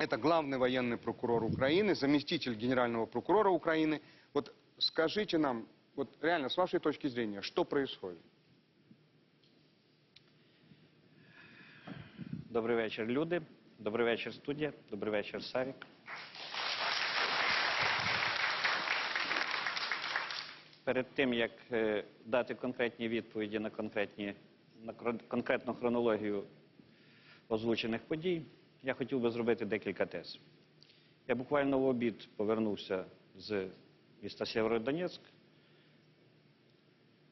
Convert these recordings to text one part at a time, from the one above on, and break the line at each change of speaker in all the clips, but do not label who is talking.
Это главный военный прокурор Украины, заместитель генерального прокурора Украины. Вот скажите нам, вот реально, с вашей точки зрения, что происходит?
Добрий вечір, люди. Добрий вечір, студія. Добрий вечір, Сарік. Перед тим, як е, дати конкретні відповіді на, конкретні, на кро- конкретну хронологію озвучених подій, я хотів би зробити декілька тез. Я буквально в обід повернувся з міста Сєвєродонецьк,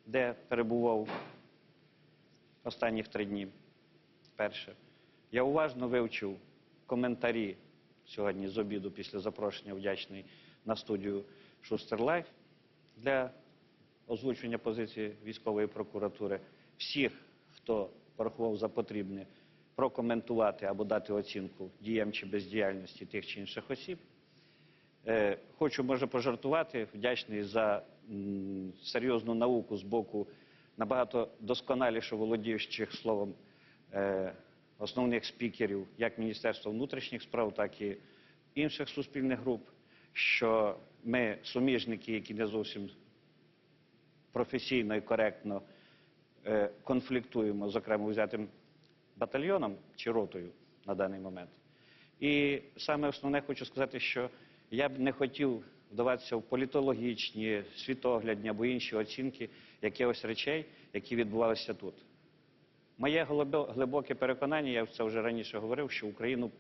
де перебував останніх три дні. Перше. Я уважно вивчив коментарі сьогодні з обіду після запрошення вдячний на студію Шустер Лайф для озвучення позиції військової прокуратури. Всіх, хто порахував за потрібне прокоментувати або дати оцінку діям чи бездіяльності тих чи інших осіб. Е, Хочу, може, пожартувати, вдячний за серйозну науку з боку набагато досконаліше володіючих словом е, основних спікерів як Міністерства внутрішніх справ, так і інших суспільних груп, що ми суміжники, які не зовсім професійно і коректно е, конфліктуємо з окремо взятим батальйоном чи ротою на даний момент. І саме основне хочу сказати, що я б не хотів вдаватися в політологічні, світоглядні або інші оцінки якихось речей, які відбувалися тут. Моє глибоке переконання, я це вже раніше говорив, що Україну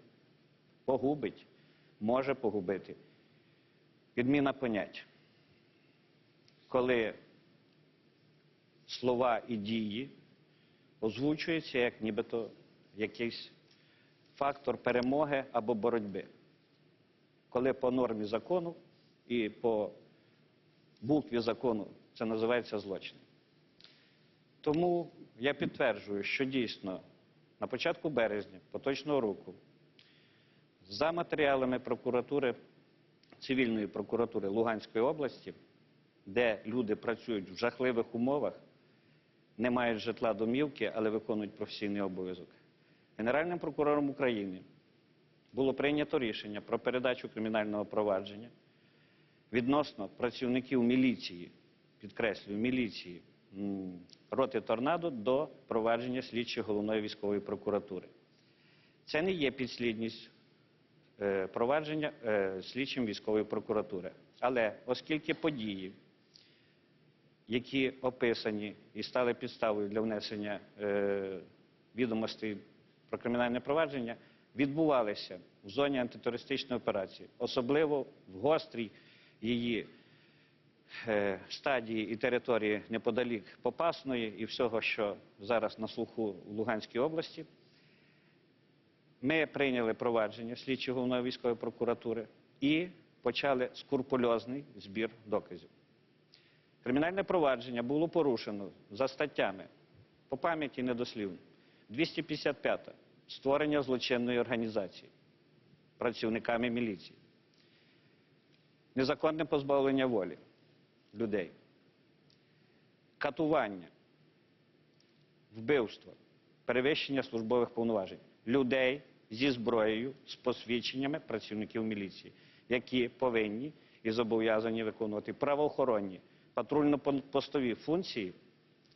погубить, може погубити підміна понять, коли слова і дії озвучуються як нібито якийсь фактор перемоги або боротьби. Коли по нормі закону і по букві закону це називається злочином. Тому я підтверджую, що дійсно на початку березня поточного року за матеріалами прокуратури, цивільної прокуратури Луганської області, де люди працюють в жахливих умовах, не мають житла домівки, але виконують професійний обов'язок. Генеральним прокурором України було прийнято рішення про передачу кримінального провадження відносно працівників міліції, підкреслюю, міліції роти Торнадо до провадження слідчих головної військової прокуратури. Це не є підслідність е, провадження е, слідчим військової прокуратури. Але оскільки події, які описані і стали підставою для внесення е, відомостей про кримінальне провадження, відбувалися в зоні антитерористичної операції, особливо в гострій її е, стадії і території неподалік Попасної і всього, що зараз на слуху в Луганській області. Ми прийняли провадження слідчого головної військової прокуратури і почали скрупульозний збір доказів. Кримінальне провадження було порушено за статтями по пам'яті недослівно. 255 створення злочинної організації. Працівниками міліції, незаконне позбавлення волі людей, катування, вбивство, перевищення службових повноважень. Людей зі зброєю, з посвідченнями працівників міліції, які повинні і зобов'язані виконувати правоохоронні патрульно-постові функції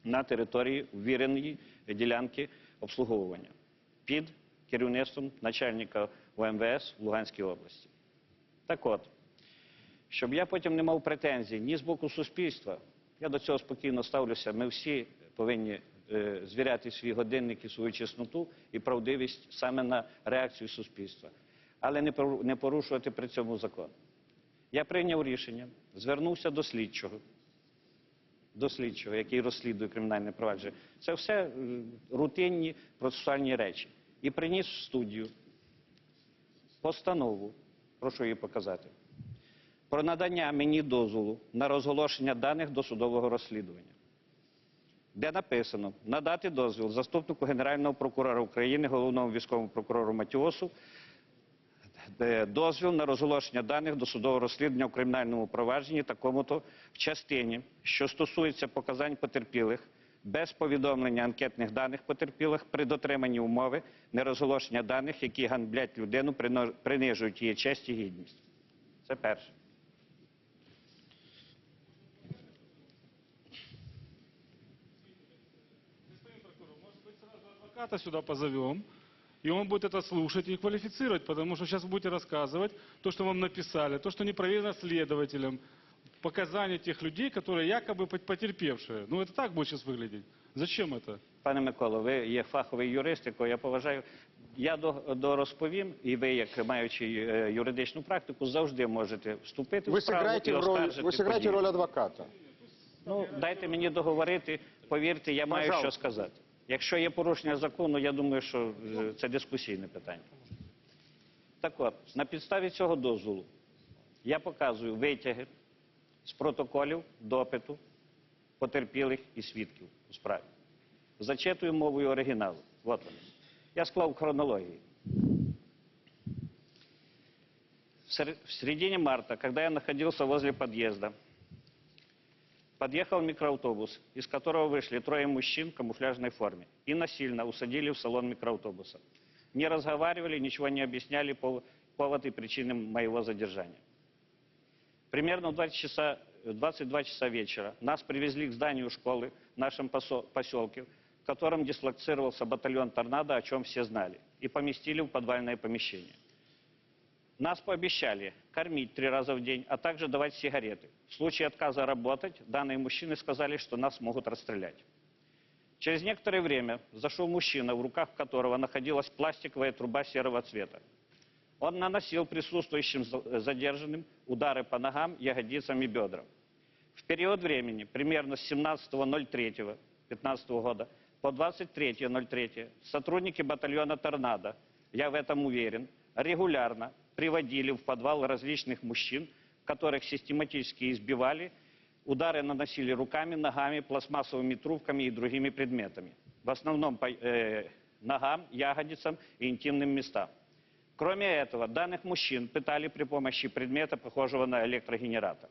на території ввіреної ділянки обслуговування під керівництвом начальника УМВС в Луганській області. Так от, щоб я потім не мав претензій ні з боку суспільства, я до цього спокійно ставлюся. Ми всі повинні е, звіряти свій годинник і свою чесноту і правдивість саме на реакцію суспільства, але не не порушувати при цьому закон. Я прийняв рішення, звернувся до слідчого, до слідчого, який розслідує кримінальне провадження. Це все рутинні процесуальні речі. І приніс в студію постанову, прошу її показати, про надання мені дозволу на розголошення даних досудового розслідування, де написано надати дозвіл заступнику Генерального прокурора України, головному військовому прокурору Матіосу, дозвіл на розголошення даних досудового розслідування у кримінальному провадженні такому-то в частині, що стосується показань потерпілих без повідомлення анкетних даних потерпілих при дотриманні умови нерозголошення даних, які ганблять людину, принижують її честь і гідність. Це перше.
адвоката сюда позовем, и он будет это слушать и квалифицировать, потому что сейчас вы будете рассказывать то, что вам написали, то, что не проверено следователем, показания тех людей, которые якобы пот- потерпевшие. Ну, это так будет сейчас выглядеть. Зачем это?
Пане Миколо, ви є фаховий юрист, якого я поважаю. Я до, до розповім, і ви, як маючи е, юридичну практику, завжди можете вступити
Вы
в справу
сыграете,
і
в роль,
оскаржити
вы сыграете
подію.
роль адвоката.
Ну, дайте мені договорити, повірте, я маю
Пожалуйста.
що сказати. Якщо є порушення закону, я думаю, що е, це дискусійне питання. Так от, на підставі цього дозволу я показую витяги з протоколів допиту потерпілих і свідків у справі. Зачитую мовою оригіналу. Вот вони. Я склав хронологію. В середине марта, когда я находился возле подъезда, Подъехал микроавтобус, из которого вышли трое мужчин в камуфляжной форме и насильно усадили в салон микроавтобуса. Не разговаривали, ничего не объясняли пов- повод и причины моего задержания. Примерно в 20 часа, в 22 часа вечера нас привезли к зданию школы в нашем поселке, в котором дислоцировался батальон «Торнадо», о чем все знали, и поместили в подвальное помещение. Нас пообещали кормить три раза в день, а также давать сигареты. В случае отказа работать, данные мужчины сказали, что нас могут расстрелять. Через некоторое время зашел мужчина, в руках которого находилась пластиковая труба серого цвета. Он наносил присутствующим за- задержанным удары по ногам, ягодицам и бедрам. В период времени, примерно с 17.03.15 года по 23.03, сотрудники батальона «Торнадо», я в этом уверен, регулярно приводили в подвал различных мужчин, которых систематически избивали, удары наносили руками, ногами, пластмассовыми трубками и другими предметами. В основном по э, ногам, ягодицам и интимным местам. Кроме этого, данных мужчин пытали при помощи предмета, похожего на электрогенератор.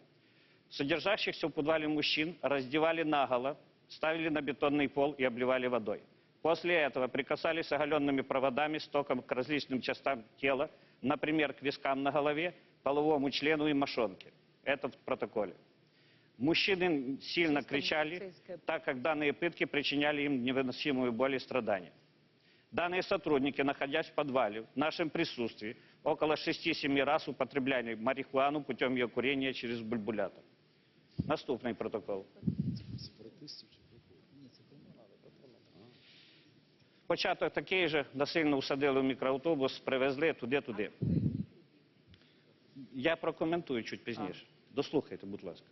Содержащихся в подвале мужчин раздевали наголо, ставили на бетонный пол и обливали водой. После этого прикасались оголенными проводами с током к различным частям тела, например, к вискам на голове, половому члену и мошонке. Это в протоколе. Мужчины сильно кричали, так как данные пытки причиняли им невыносимую боль и страдания. Данные сотрудники, находясь в подвале, в нашем присутствии, около 6-7 раз употребляли марихуану путем ее курения через бульбулятор. Наступний протокол. Початок такий же, насильно усадили в мікроавтобус, привезли туди-туди. Я прокоментую чуть пізніше. Дослухайте, будь ласка.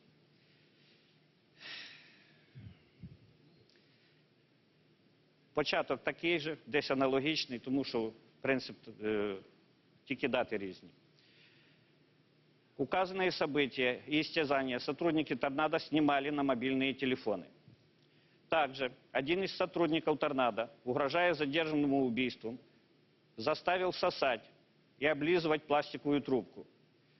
Початок такий же, десь аналогічний, тому що принцип е, тільки дати різні. Указанные события и истязания сотрудники «Торнадо» снимали на мобильные телефоны. Также один из сотрудников «Торнадо», угрожая задержанному убийством, заставил сосать и облизывать пластиковую трубку.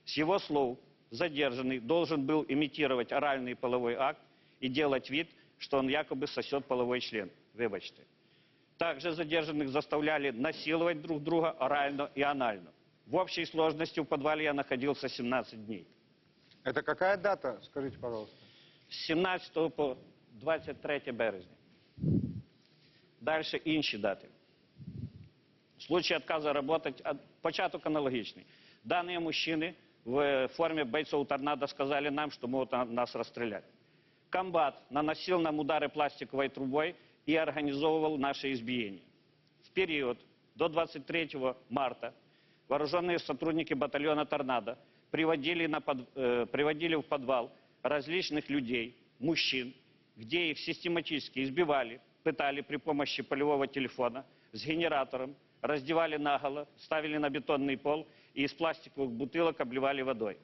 С его слов, задержанный должен был имитировать оральный половой акт и делать вид, что он якобы сосет половой член. Выбачьте. Также задержанных заставляли насиловать друг друга орально и анально. В общей сложности в подвале я находился 17 дней.
Это какая дата, скажите, пожалуйста?
З 17 по 23 березня. Далі інші дати. В случае отказа работать, а- початок аналогичный. Данные мужчины в форме бойцов торнадо сказали нам, что могут на- нас расстрелять. Комбат наносил нам удары пластиковой трубой и организовывал наше избиение. В период до 23 марта вооруженные сотрудники батальона «Торнадо» приводили, на под- э, приводили в подвал различных людей, мужчин, где их систематически избивали, пытали при помощи полевого телефона с генератором, раздевали наголо, ставили на бетонный пол и из пластиковых бутылок обливали водой.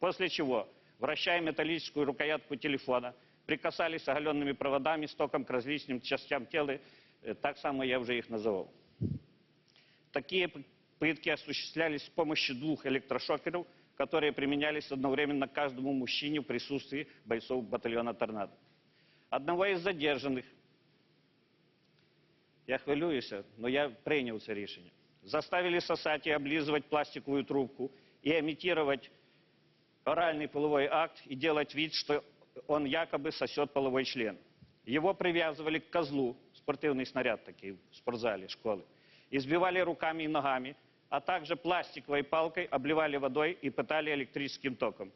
После чего, вращая металлическую рукоятку телефона, прикасались оголенными проводами с током к различным частям тела, э, так само я уже их называл. Такие пытки осуществлялись с помощью двух электрошокеров, которые применялись одновременно каждому мужчине в присутствии бойцов батальона «Торнадо». Одного из задержанных Я хвилююся, но я прийняв це рішення. Заставили сосать и облизывать пластиковую трубку и имитировать оральный половой акт и делать вид, что он якобы сосет половой член. Его привязывали к козлу, спортивный снаряд такой в спортзале школы, избивали руками и ногами, а также пластиковой палкой обливали водой и пытали электрическим током.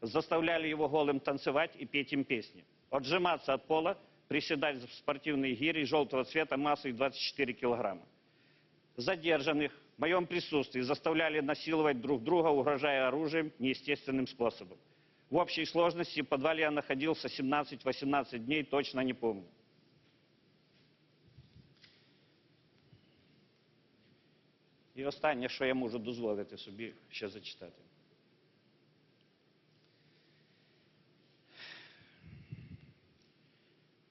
Заставляли его голым танцевать и петь им песни Отжиматься от пола, приседать в спортивные гири желтого цвета массой 24 килограмма. Задержанных в моем присутствии заставляли насиловать друг друга, угрожая оружием неестественным способом. В общей сложности в подвале я находился 17-18 дней, точно не помню. І останнє, що я можу дозволити собі ще зачитати.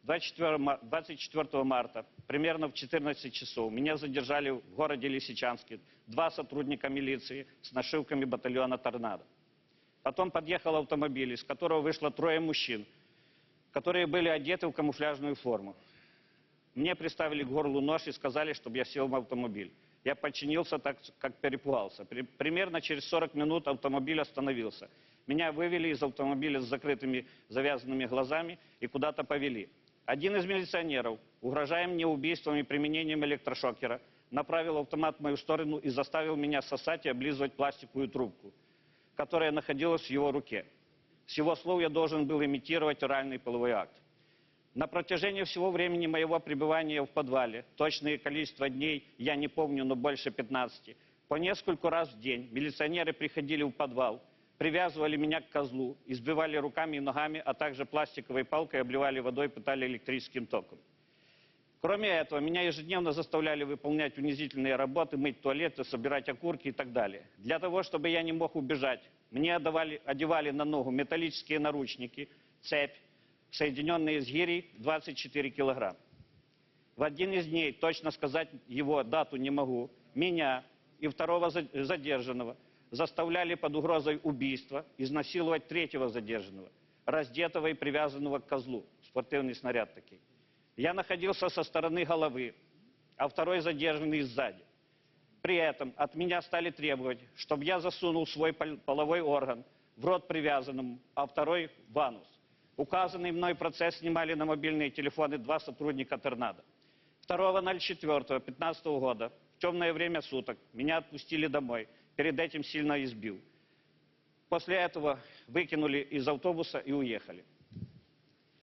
«24 мар- 24 марта, примерно в 14 часов, меня задержали в городе Лисичанске два сотрудника милиции с нашивками батальона «Торнадо». Потом подъехал автомобиль, из которого вышло трое мужчин, которые были одеты в камуфляжную форму. Мне приставили к горлу нож и сказали, чтобы я сел в автомобиль. Я подчинился так, как перепугался. При- примерно через 40 минут автомобиль остановился. Меня вывели из автомобиля с закрытыми завязанными глазами и куда-то повели. Один из милиционеров, угрожая мне убийством и применением электрошокера, направил автомат в мою сторону и заставил меня сосать и облизывать пластиковую трубку, которая находилась в его руке. С его слов я должен был имитировать оральный половой акт. На протяжении всего времени моего пребывания в подвале, точное количество дней я не помню, но больше 15, по нескольку раз в день милиционеры приходили в подвал, привязывали меня к козлу, избивали руками и ногами, а также пластиковой палкой обливали водой, пытали электрическим током. Кроме этого, меня ежедневно заставляли выполнять унизительные работы, мыть туалеты, собирать окурки и так далее. Для того, чтобы я не мог убежать, мне одавали- одевали на ногу металлические наручники, цепь, соединенные с гирей 24 килограмм. В один из дней, точно сказать его дату не могу, меня и второго за- задержанного заставляли под угрозой убийства изнасиловать третьего задержанного, раздетого и привязанного к козлу, спортивный снаряд такой. Я находился со стороны головы, а второй задержанный сзади. При этом от меня стали требовать, чтобы я засунул свой пол- половой орган в рот привязанному, а второй в анус. Указанный мной процесс снимали на мобильные телефоны два сотрудника Торнадо. 2.04.15 года в темное время суток меня отпустили домой, перед этим сильно избил. После этого выкинули из автобуса и уехали.